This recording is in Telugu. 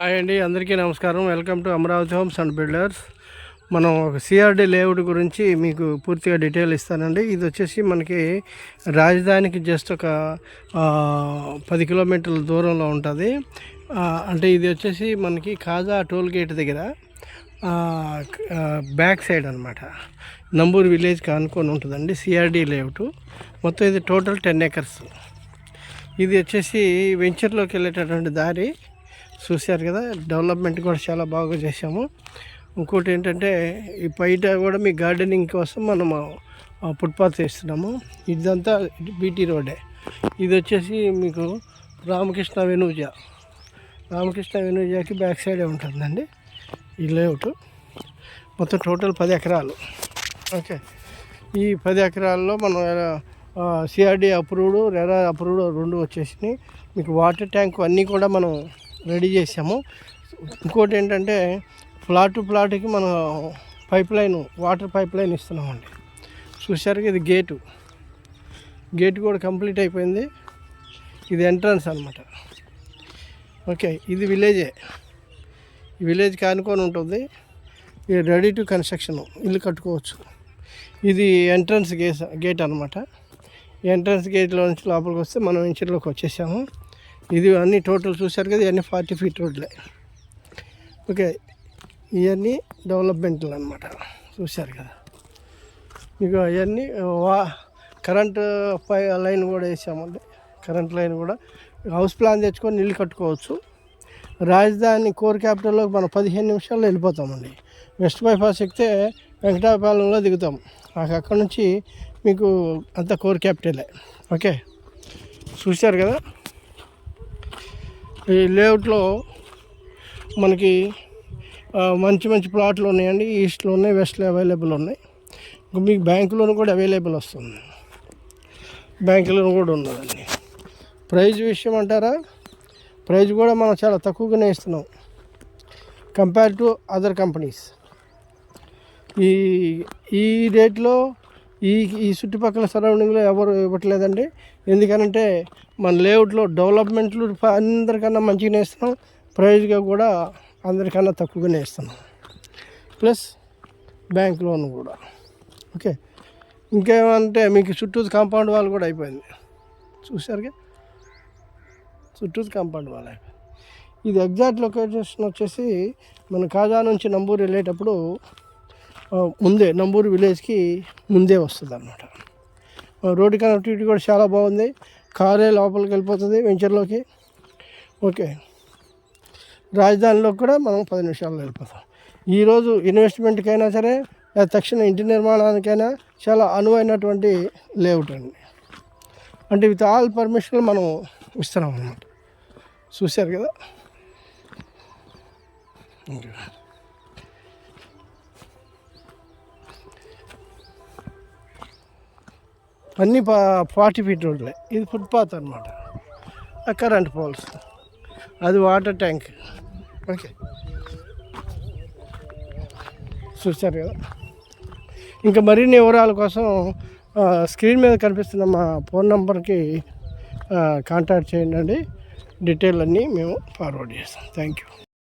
హాయ్ అండి అందరికీ నమస్కారం. Welcome to Amaravati homes and builders. మనం ఒక సిఆర్డి లేఅవుట్ గురించి మీకు పూర్తిగా డీటెయిల్ ఇస్తానండి. ఇది వచ్చేసి మనకి రాజధానికి జస్ట్ ఒక పది కిలోమీటర్ల దూరంలో ఉంటుంది. అంటే ఇది వచ్చేసి మనకి కాజా టోల్ గేట్ దగ్గర బ్యాక్ సైడ్ అనమాట నంబూరు విలేజ్ కానుకొని ఉంటుందండి సిఆర్డి లేఅవుట్. మొత్తం ఇది టోటల్ టెన్ ఏకర్స్ ఇది వచ్చేసి వెంచర్లోకి వెళ్ళేటటువంటి దారి చూశారు కదా డెవలప్మెంట్ కూడా చాలా బాగా చేసాము ఇంకోటి ఏంటంటే ఈ బయట కూడా మీ గార్డెనింగ్ కోసం మనము ఫుట్పాత్ వేస్తున్నాము. ఇదంతా బీటీ రోడే. ఇది వచ్చేసి మీకు రామకృష్ణ వెనూజ. రామకృష్ణ వెనూజాకి బ్యాక్ సైడే ఉంటుందండి. ఈ లేఅవుట్ మొత్తం టోటల్ పది ఎకరాలు. ఓకే. ఈ పది ఎకరాల్లో మనం సిఆర్డి అప్రూవ్డ్ రెరా అప్రూవ్డ్ రెండు వచ్చేసినాయి. మీకు వాటర్ ట్యాంక్ అన్నీ కూడా మనం రెడీ చేసాము ఇంకోటి ఏంటంటే ప్లాట్ టు ప్లాట్కి మనం pipe line water pipe line ఇస్తున్నామండి. చూసారుగా ఇది గేటు. గేట్ కూడా కంప్లీట్ అయిపోయింది. ఇది ఎంట్రన్స్ అనమాట ఓకే ఇది విలేజే. విలేజ్ కానుకొని ఉంటుంది. ఇది రెడీ టు కన్స్ట్రక్షన్ ఇల్లు కట్టుకోవచ్చు. ఇది ఎంట్రన్స్ గేట్ గేట్ అనమాట ఎంట్రన్స్ గేట్లో నుంచి లోపలికి వస్తే మనం ఇంచర్లోకి వచ్చేసాము. ఇది అన్నీ టోటల్ చూశారు కదా ఇవన్నీ ఫార్టీ ఫీట్ రోడ్లే. ఓకే ఇవన్నీ డెవలప్మెంట్లు అనమాట చూశారు కదా. మీకు అవన్నీ వా కరెంటు పై లైన్ కూడా వేసామండి. కరెంట్ లైన్ కూడా హౌస్ ప్లాన్ తెచ్చుకొని ఇల్లు కట్టుకోవచ్చు. రాజధాని కోర్ క్యాపిటల్లోకి మనం పదిహేను నిమిషాల్లో వెళ్ళిపోతామండి. వెస్ట్ బైపాస్ ఎక్కితే వెంకటాపాలెంలో దిగుతాం. నాకు అక్కడ నుంచి మీకు అంత కోర్ క్యాపిటలే. ఓకే చూశారు కదా? ఈ లేఅవుట్లో మనకి మంచి మంచి ప్లాట్లు ఉన్నాయండి. ఈస్ట్లో ఉన్నాయి వెస్ట్లో అవైలబుల్ ఉన్నాయి. ఇంకా మీకు బ్యాంకులోను కూడా అవైలబుల్ వస్తుంది. బ్యాంకులోను కూడా ఉన్నదండి ప్రైజ్ విషయం అంటారా? ప్రైజ్ కూడా మనం చాలా తక్కువగానే ఇస్తున్నాం. Compare to other companies. ఈ ఈ రేట్లో ఈ ఈ చుట్టుపక్కల సరౌండింగ్లో ఎవరు ఇవ్వట్లేదండి. ఎందుకనంటే మన లేఅవుట్లో డెవలప్మెంట్లు అందరికన్నా మంచిగానే ఇస్తున్నాం. ప్రైజ్గా కూడా అందరికన్నా తక్కువగానే ఇస్తున్నాం. ప్లస్ బ్యాంక్ లోన్ కూడా. ఓకే? ఇంకేమంటే మీకు చుట్టూ కాంపౌండ్ వాల్ కూడా అయిపోయింది. చూసారుగా చుట్టూ కాంపౌండ్ వాల్ అయిపోయింది. ఇది ఎగ్జాక్ట్ లొకేషన్ వచ్చేసి మన కాజా నుంచి నంబూరు వెళ్ళేటప్పుడు ముందే నంబూరు విలేజ్కి ముందే వస్తుంది అనమాట రోడ్డు కనెక్టివిటీ కూడా చాలా బాగుంది. కారే లోపలికి వెళ్ళిపోతుంది వెంచర్లోకి. ఓకే. రాజధానిలో కూడా మనం పది నిమిషాల్లో వెళ్ళిపోతాం. ఈరోజు ఇన్వెస్ట్మెంట్కైనా సరే లేదా తక్షణ ఇంటి నిర్మాణానికైనా చాలా అనువైనటువంటి లేఅవుట్ అండి. అంటే విత్ ఆల్ పర్మిషన్ మనం ఇస్తున్నాం అన్నమాట చూశారు కదా? అన్నీ పా ఫార్టీ ఫీట్ రోడ్లే ఇది ఫుట్పాత్ అనమాట కరెంట్ పోల్స్ అది వాటర్ ట్యాంక్ ఓకే చూశారు కదా. ఇంకా మరిన్ని వివరాల కోసం స్క్రీన్ మీద కనిపిస్తున్న మా ఫోన్ నెంబర్కి కాంటాక్ట్ చేయండి. డీటెయిల్ అన్నీ మేము ఫార్వర్డ్ చేస్తాం. Thank you